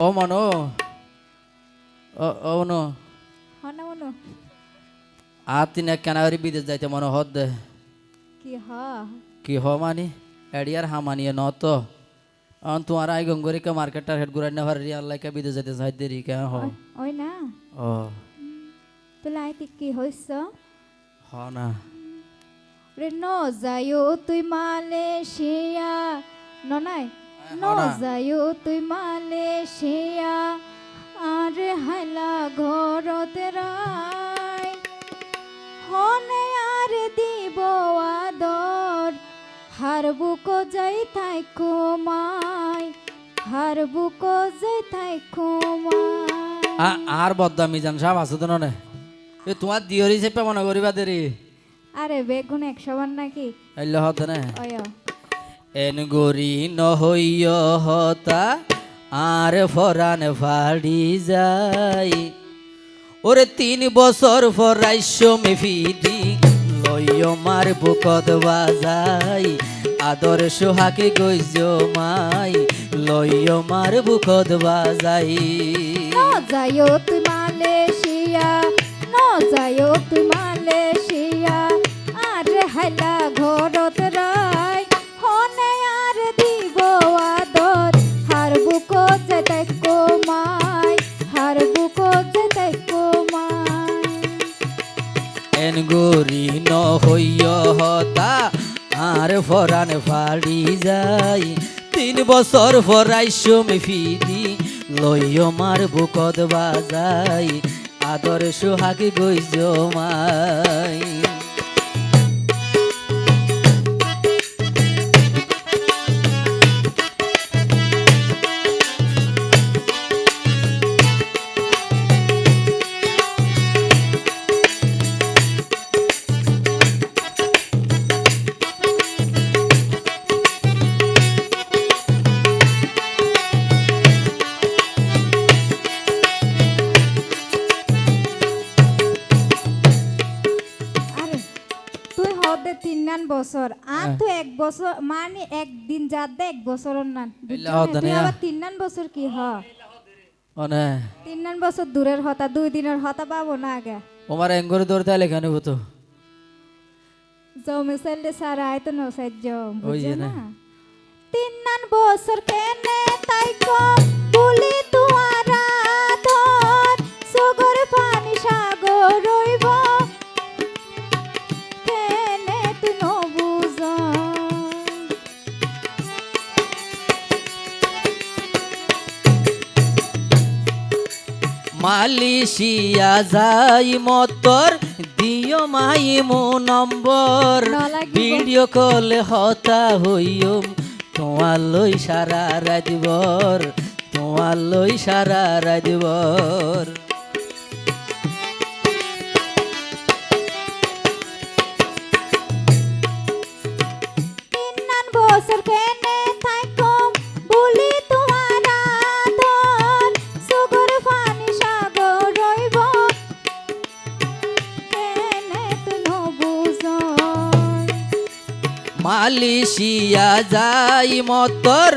ও মনো। ও ও মনো। হনা মনো। আর তিনে কেনারি বিদেশ যাইতে মনে হদ কি হ? কি হ মানি? এডিয়ার হামানিয়ে ন তো অন তোমার আই গঙ্গরি কে হেড গুরাই না ভারি আল্লাহ কে বিদেশ যাইতে চাই দেরি কে হ? ওই না? ও। তোলা আইতি কি হইছ হ না। রে ন যায়ো তুই মালয়েশিয়া। ন হনা। যায়ো তুই মালয়েশিয়া আর হাইলা ঘরত রাই হনে আর দিব আদর হারবুক যাই থাই কুমাই হারবুক যাই থাই কুমাই। আর বদ্দা মিজান সাহেব আছে তো ননে। এ তোমার দিয়রি চেপে মনে করিবা দেরি। আরে বেগুন একশো বার নাকি? এলে হতে না। এন গরি হতা, আর ফরান ফাড়ি যাই। ওরে তিন বছর ফরাইশ্য মেফিদি লইয় মার বুকত বাজাই। আদর সোহাকে গইজ মাই, লইয় মার বুকত বাজাই। ন যায়ো গরি নহইয় হতা, আর ফরান ফাড়ি যাই। তিন বছর ফরাইশ্য ফিদি, লইয় মার বুকত বাজাই। আদর সোহাগ গইজ মাই। বছর। আর হ্যাঁ। তুই এক বছর মানে একদিন যাত দে এক বছর নান তুই আবার তিন নান বছর কি হ? অনে তিন নান বছর দূরের হতা দুই দিনের হতা পাবো না আগে। ওমার এঙ্গরে ধরতে আলে কেন হতো জমে চাইলে সারা আয়তো নসাই জম যে বুঝছ না। তিন নান বছর কেনে তাই কম বলি তুয়ারা ধর সগর পানি সাগর রইব। মালয়েশিয়া যাই মতর দিও মাই মো নম্বর। ভিডিও কল হতা হইম তোমার লই সারা রাজবর তোমার লই সারা রাজবর মালয়েশিয়া যাই মতর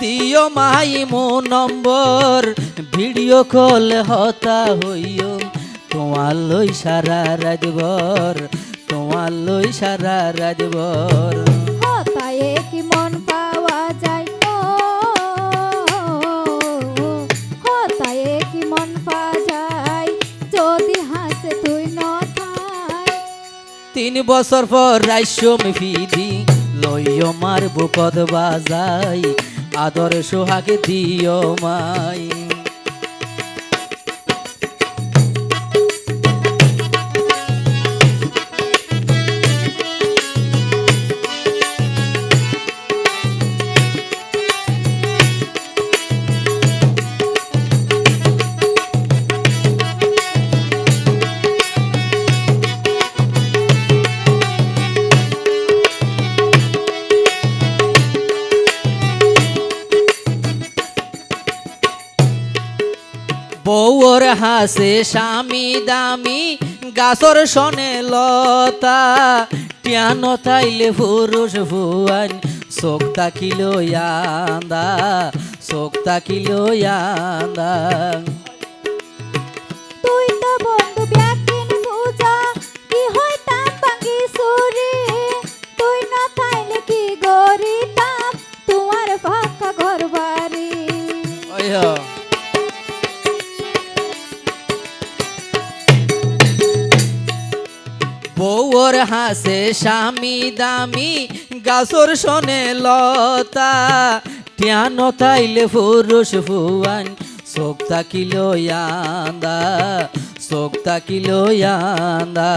দিও মাই মো নম্বর। ভিডিও কল হতা হইম তোমার লই সারা রাজবর তোমার লই সারা রাজবর হতায়ে কি মন পাওয়া যায় ও হতায়ে কি মন পাওয়া যায় যদি হাসে তুই ন থাই তিন বছর পর রাইস্য মেফিদি লইয় মার বুকত বাজাই আদর সোহাগে দিও মাই। বউর হাসে স্বামী দামি গাছর সনে লতা। টিয়ান তাইলে পুরুষ ভুয়ান? চোখ তাকিল আন্দা চোখ তাকিলো ইয়ান্দাং। তুই তো বন্ধু ব্যাকিন বুঝা কি হইতাম বাঙ্গি সুরি? তুই না থাইলে কি গরিতাম তোমার ফাঁকা ঘর বাড়ি। ওই হাসে স্বামী দামি গাছর শোনে লতা। টিয়ান তাইলে পুরুষ ফুয়ান, চোখ তাকিল ইয়ান্দা, চোখ তাকিল ইয়ান্দা।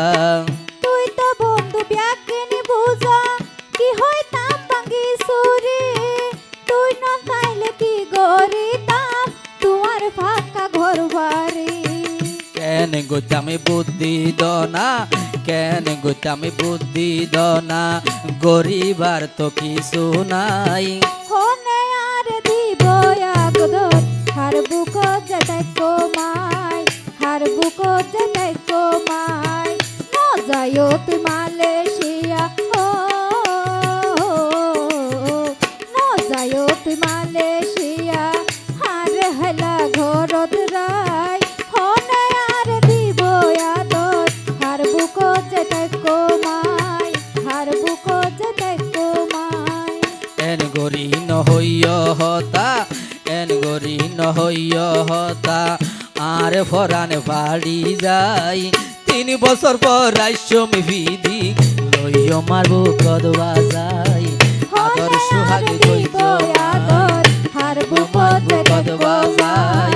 তুই তো বন্ধু বুঝা কি বাঙ্গি সুরি? তুই না কি গরিতাম? তোমার ফাঁকা ঘর বাড়ি কেন গোতামে বুদ্ধি দনা? কেন গোতামে বুদ্ধি দনা? গরিবার তো কিছু নাই। হনে আর দিব আগদর হার বুক যেতাই কমাই হার বুক যেতাই কমাই ন যায় তুই ফরান বাড়ি যাই। তিন বছর পর রাইসমি বিধি লইয় মারবো কদবা যাই। আদর সুহাগ কইতো আদর হারব পদ কদবা যাই।